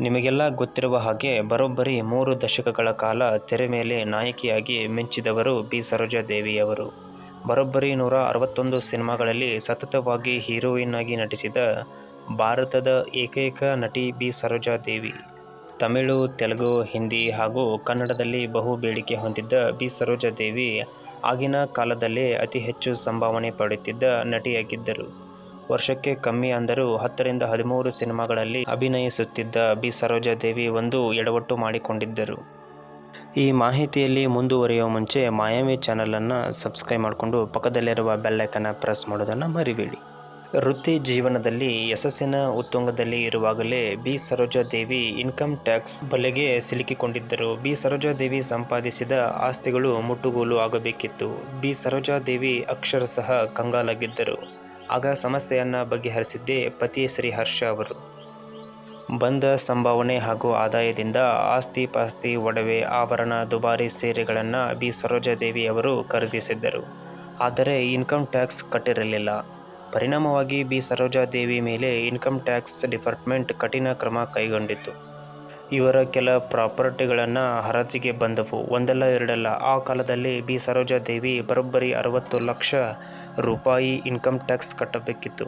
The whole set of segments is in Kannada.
ನಿಮಗೆಲ್ಲ ಗೊತ್ತಿರುವ ಹಾಗೆ ಬರೋಬ್ಬರಿ ಮೂರು ದಶಕಗಳ ಕಾಲ ತೆರೆ ಮೇಲೆ ನಾಯಕಿಯಾಗಿ ಮಿಂಚಿದವರು ಬಿ. ಸರೋಜಾದೇವಿಯವರು ಬರೋಬ್ಬರಿ ನೂರ ಅರವತ್ತೊಂದು ಸಿನಿಮಾಗಳಲ್ಲಿ ಸತತವಾಗಿ ಹೀರೋಯಿನ್ ಆಗಿ ನಟಿಸಿದ ಭಾರತದ ಏಕೈಕ ನಟಿ ಬಿ. ಸರೋಜಾದೇವಿ ತಮಿಳು, ತೆಲುಗು, ಹಿಂದಿ ಹಾಗೂ ಕನ್ನಡದಲ್ಲಿ ಬಹು ಬೇಡಿಕೆ ಹೊಂದಿದ್ದ ಬಿ. ಸರೋಜಾದೇವಿ ಆಗಿನ ಕಾಲದಲ್ಲೇ ಅತಿ ಹೆಚ್ಚು ಸಂಭಾವನೆ ಪಡೆಯುತ್ತಿದ್ದ ನಟಿಯಾಗಿದ್ದರು. ವರ್ಷಕ್ಕೆ ಕಮ್ಮಿ ಅಂದರೂ ಹತ್ತರಿಂದ ಹದಿಮೂರು ಸಿನಿಮಾಗಳಲ್ಲಿ ಅಭಿನಯಿಸುತ್ತಿದ್ದ ಬಿ. ಸರೋಜಾದೇವಿ ಒಂದು ಎಡವಟ್ಟು ಮಾಡಿಕೊಂಡಿದ್ದರು. ಈ ಮಾಹಿತಿಯಲ್ಲಿ ಮುಂದುವರಿಯುವ ಮುಂಚೆ ಮಾಯಾವಿ ಚಾನಲನ್ನು ಸಬ್ಸ್ಕ್ರೈಬ್ ಮಾಡಿಕೊಂಡು ಪಕ್ಕದಲ್ಲಿರುವ ಬೆಲ್ಲೈಕನ್ನು ಪ್ರೆಸ್ ಮಾಡೋದನ್ನು ಮರಿಬೇಡಿ. ವೃತ್ತಿ ಜೀವನದಲ್ಲಿ ಯಶಸ್ಸಿನ ಉತ್ತುಂಗದಲ್ಲಿ ಇರುವಾಗಲೇ ಬಿ. ಸರೋಜಾದೇವಿ ಇನ್ಕಮ್ ಟ್ಯಾಕ್ಸ್ ಬಲೆಗೆ ಸಿಲುಕಿಕೊಂಡಿದ್ದರು. ಬಿ. ಸರೋಜಾದೇವಿ ಸಂಪಾದಿಸಿದ ಆಸ್ತಿಗಳು ಮುಟ್ಟುಗೋಲು ಆಗಬೇಕಿತ್ತು. ಬಿ. ಸರೋಜಾದೇವಿ ಅಕ್ಷರಶಃ ಕಂಗಾಲಾಗಿದ್ದರು. ಆಗ ಸಮಸ್ಯೆಯನ್ನು ಬಗೆಹರಿಸಿದ್ದೇ ಪತಿ ಶ್ರೀ ಹರ್ಷ ಅವರು. ಬಂದ ಸಂಭಾವನೆ ಹಾಗೂ ಆದಾಯದಿಂದ ಆಸ್ತಿ ಪಾಸ್ತಿ, ಒಡವೆ, ಆಭರಣ, ದುಬಾರಿ ಸೀರೆಗಳನ್ನು ಬಿ. ಸರೋಜಾದೇವಿ ಅವರು ಖರೀದಿಸಿದ್ದರು. ಆದರೆ ಇನ್ಕಮ್ ಟ್ಯಾಕ್ಸ್ ಕಟ್ಟಿರಲಿಲ್ಲ. ಪರಿಣಾಮವಾಗಿ ಬಿ. ಸರೋಜಾದೇವಿ ಮೇಲೆ ಇನ್ಕಮ್ ಟ್ಯಾಕ್ಸ್ ಡಿಪಾರ್ಟ್ಮೆಂಟ್ ಕಠಿಣ ಕ್ರಮ ಕೈಗೊಂಡಿತು ಇವರ ಕೆಲ ಪ್ರಾಪರ್ಟಿಗಳನ್ನು ಹರಾಜಿಗೆ ಬಂದವು. ಒಂದಲ್ಲ, ಎರಡಲ್ಲ. ಆ ಕಾಲದಲ್ಲಿ ಬಿ. ಸರೋಜಾದೇವಿ ಬರೋಬ್ಬರಿ ಅರವತ್ತು ಲಕ್ಷ ರೂಪಾಯಿ ಇನ್ಕಮ್ ಟ್ಯಾಕ್ಸ್ ಕಟ್ಟಬೇಕಿತ್ತು.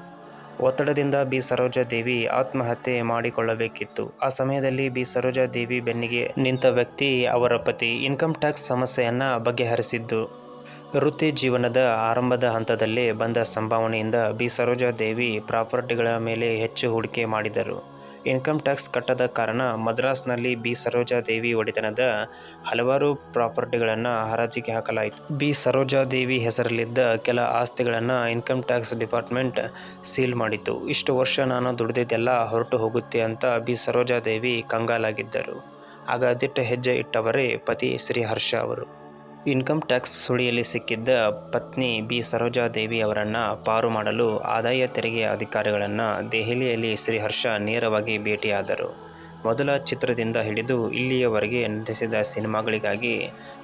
ಒತ್ತಡದಿಂದ ಬಿ. ಸರೋಜಾದೇವಿ ಆತ್ಮಹತ್ಯೆ ಮಾಡಿಕೊಳ್ಳಬೇಕಿತ್ತು. ಆ ಸಮಯದಲ್ಲಿ ಬಿ. ಸರೋಜಾದೇವಿ ಬೆನ್ನಿಗೆ ನಿಂತ ವ್ಯಕ್ತಿ ಅವರ ಪತಿ ಇನ್ಕಮ್ ಟ್ಯಾಕ್ಸ್ ಸಮಸ್ಯೆಯನ್ನು ಬಗೆಹರಿಸಿದ್ದು. ವೃತ್ತಿ ಜೀವನದ ಆರಂಭದ ಹಂತದಲ್ಲೇ ಬಂದ ಸಂಭಾವನೆಯಿಂದ ಬಿ. ಸರೋಜಾದೇವಿ ಪ್ರಾಪರ್ಟಿಗಳ ಮೇಲೆ ಹೆಚ್ಚು ಹೂಡಿಕೆ ಮಾಡಿದರು. ಇನ್ಕಮ್ ಟ್ಯಾಕ್ಸ್ ಕಟ್ಟದ ಕಾರಣ ಮದ್ರಾಸ್ನಲ್ಲಿ ಬಿ. ಸರೋಜಾದೇವಿ ಒಡೆತನದ ಹಲವಾರು ಪ್ರಾಪರ್ಟಿಗಳನ್ನು ಹರಾಜಿಗೆ ಹಾಕಲಾಯಿತು. ಬಿ. ಸರೋಜಾದೇವಿ ಹೆಸರಲ್ಲಿದ್ದ ಕೆಲ ಆಸ್ತಿಗಳನ್ನು ಇನ್ಕಮ್ ಟ್ಯಾಕ್ಸ್ ಡಿಪಾರ್ಟ್ಮೆಂಟ್ ಸೀಲ್ ಮಾಡಿತ್ತು. ಇಷ್ಟು ವರ್ಷ ನಾನು ದುಡಿದಿದ್ದೆಲ್ಲ ಹೊರಟು ಹೋಗುತ್ತೆ ಅಂತ ಬಿ. ಸರೋಜಾದೇವಿ ಕಂಗಾಲಾಗಿದ್ದರು. ಆಗ ದಿಟ್ಟ ಹೆಜ್ಜೆ ಇಟ್ಟವರೇ ಪತಿ ಶ್ರೀ ಹರ್ಷ ಅವರು. ಇನ್ಕಮ್ ಟ್ಯಾಕ್ಸ್ ಸುಳಿಯಲ್ಲಿ ಸಿಕ್ಕಿದ್ದ ಪತ್ನಿ ಬಿ. ಸರೋಜಾದೇವಿ ಅವರನ್ನು ಪಾರು ಮಾಡಲು ಆದಾಯ ತೆರಿಗೆ ಅಧಿಕಾರಿಗಳನ್ನು ದೆಹಲಿಯಲ್ಲಿ ಶ್ರೀಹರ್ಷ ನೇರವಾಗಿ ಭೇಟಿಯಾದರು. ಮೊದಲ ಚಿತ್ರದಿಂದ ಹಿಡಿದು ಇಲ್ಲಿಯವರೆಗೆ ನಟಿಸಿದ ಸಿನಿಮಾಗಳಿಗಾಗಿ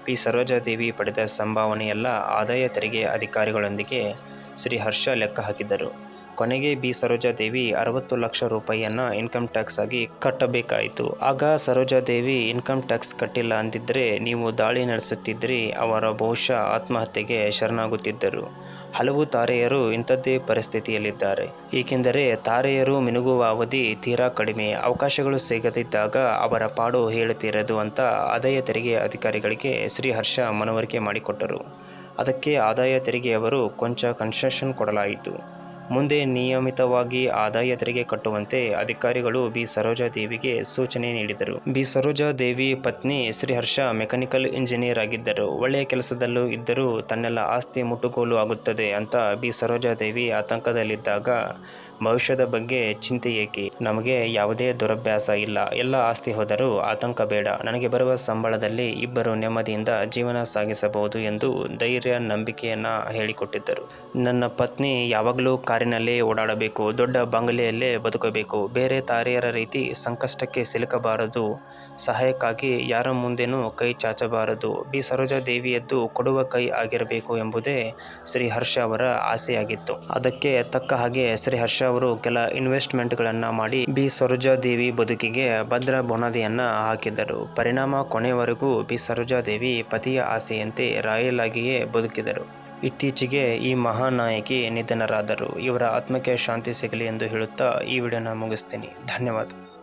ಪಿ. ಸರೋಜಾದೇವಿ ಪಡೆದ ಸಂಭಾವನೆಯೆಲ್ಲ ಆದಾಯ ತೆರಿಗೆ ಅಧಿಕಾರಿಗಳೊಂದಿಗೆ ಶ್ರೀಹರ್ಷ ಲೆಕ್ಕ ಹಾಕಿದರು ಕೊನೆಗೆ ಬಿ. ಸರೋಜಾದೇವಿ ಅರವತ್ತು ಲಕ್ಷ ರೂಪಾಯಿಯನ್ನು ಇನ್ಕಮ್ ಟ್ಯಾಕ್ಸ್ ಆಗಿ ಕಟ್ಟಬೇಕಾಯಿತು. ಆಗ ಸರೋಜಾದೇವಿ ಇನ್ಕಮ್ ಟ್ಯಾಕ್ಸ್ ಕಟ್ಟಿಲ್ಲ ಅಂದಿದ್ರೆ ನೀವು ದಾಳಿ ನಡೆಸುತ್ತಿದ್ದರೆ ಅವರ ಬಹುಶಃ ಆತ್ಮಹತ್ಯೆಗೆ ಶರಣಾಗುತ್ತಿದ್ದರು. ಹಲವು ತಾರೆಯರು ಇಂಥದ್ದೇ ಪರಿಸ್ಥಿತಿಯಲ್ಲಿದ್ದಾರೆ. ಏಕೆಂದರೆ ತಾರೆಯರು ಮಿನುಗುವ ಅವಧಿ ತೀರಾ ಕಡಿಮೆ. ಅವಕಾಶಗಳು ಸಿಗದಿದ್ದಾಗ ಅವರ ಪಾಡು ಹೇಳುತ್ತಿರದು ಅಂತ ಆದಾಯ ತೆರಿಗೆ ಅಧಿಕಾರಿಗಳಿಗೆ ಶ್ರೀಹರ್ಷ ಮನವರಿಕೆ ಮಾಡಿಕೊಟ್ಟರು. ಅದಕ್ಕೆ ಆದಾಯ ತೆರಿಗೆಯವರು ಕೊಂಚ ಕನ್ಸೆಷನ್ ಕೊಡಲಾಯಿತು. ಮುಂದೆ ನಿಯಮಿತವಾಗಿ ಆದಾಯ ತೆರಿಗೆ ಕಟ್ಟುವಂತೆ ಅಧಿಕಾರಿಗಳು ಬಿ. ಸರೋಜಾದೇವಿಗೆ ಸೂಚನೆ ನೀಡಿದರು. ಬಿ. ಸರೋಜಾದೇವಿ ಪತ್ನಿ ಶ್ರೀಹರ್ಷ ಮೆಕ್ಯಾನಿಕಲ್ ಇಂಜಿನಿಯರ್ ಆಗಿದ್ದರು. ಒಳ್ಳೆಯ ಕೆಲಸದಲ್ಲೂ ಇದ್ದರೂ ತನ್ನೆಲ್ಲ ಆಸ್ತಿ ಮುಟ್ಟುಗೋಲು ಆಗುತ್ತದೆ ಅಂತ ಬಿ. ಸರೋಜಾದೇವಿ ಆತಂಕದಲ್ಲಿದ್ದಾಗ ಭವಿಷ್ಯದ ಬಗ್ಗೆ ಚಿಂತೆ ಏಕೆ? ನಮಗೆ ಯಾವುದೇ ದುರಭ್ಯಾಸ ಇಲ್ಲ. ಎಲ್ಲ ಆಸ್ತಿ ಹೋದರೂ ಆತಂಕ ಬೇಡ. ನನಗೆ ಬರುವ ಸಂಬಳದಲ್ಲಿ ಇಬ್ಬರು ನೆಮ್ಮದಿಯಿಂದ ಜೀವನ ಸಾಗಿಸಬಹುದು ಎಂದು ಧೈರ್ಯ, ನಂಬಿಕೆಯನ್ನ ಹೇಳಿಕೊಟ್ಟಿದ್ದರು. ನನ್ನ ಪತ್ನಿ ಯಾವಾಗಲೂ ಕಾರಿನಲ್ಲೇ ಓಡಾಡಬೇಕು, ದೊಡ್ಡ ಬಂಗಲೆಯಲ್ಲೇ ಬದುಕಬೇಕು. ಬೇರೆ ತಾರೆಯರ ರೀತಿ ಸಂಕಷ್ಟಕ್ಕೆ ಸಿಲುಕಬಾರದು. ಸಹಾಯಕ್ಕಾಗಿ ಯಾರ ಮುಂದೆನೂ ಕೈ ಚಾಚಬಾರದು. ಬಿ. ಸರೋಜಾ ದೇವಿಯದ್ದು ಕೊಡುವ ಕೈ ಆಗಿರಬೇಕು ಎಂಬುದೇ ಶ್ರೀ ಹರ್ಷ ಅವರ ಆಸೆಯಾಗಿತ್ತು. ಅದಕ್ಕೆ ತಕ್ಕ ಹಾಗೆ ಶ್ರೀ ಹರ್ಷ ಅವರು ಕೆಲ ಇನ್ವೆಸ್ಟ್ಮೆಂಟ್ಗಳನ್ನು ಮಾಡಿ ಬಿ. ಸರೋಜಾದೇವಿ ಬದುಕಿಗೆ ಭದ್ರ ಬುನಾದಿಯನ್ನು ಹಾಕಿದರು ಪರಿಣಾಮ ಕೊನೆಯವರೆಗೂ ಬಿ. ಸರೋಜಾದೇವಿ ಪತಿಯ ಆಸೆಯಂತೆ ರಾಯಲ್ ಆಗಿಯೇ ಬದುಕಿದರು. ಇತ್ತೀಚೆಗೆ ಈ ಮಹಾನಾಯಕಿ ನಿಧನರಾದರು. ಇವರ ಆತ್ಮಕ್ಕೆ ಶಾಂತಿ ಸಿಗಲಿ ಎಂದು ಹೇಳುತ್ತಾ ಈ ವಿಡಿಯೋನ ಮುಗಿಸ್ತೀನಿ. ಧನ್ಯವಾದ.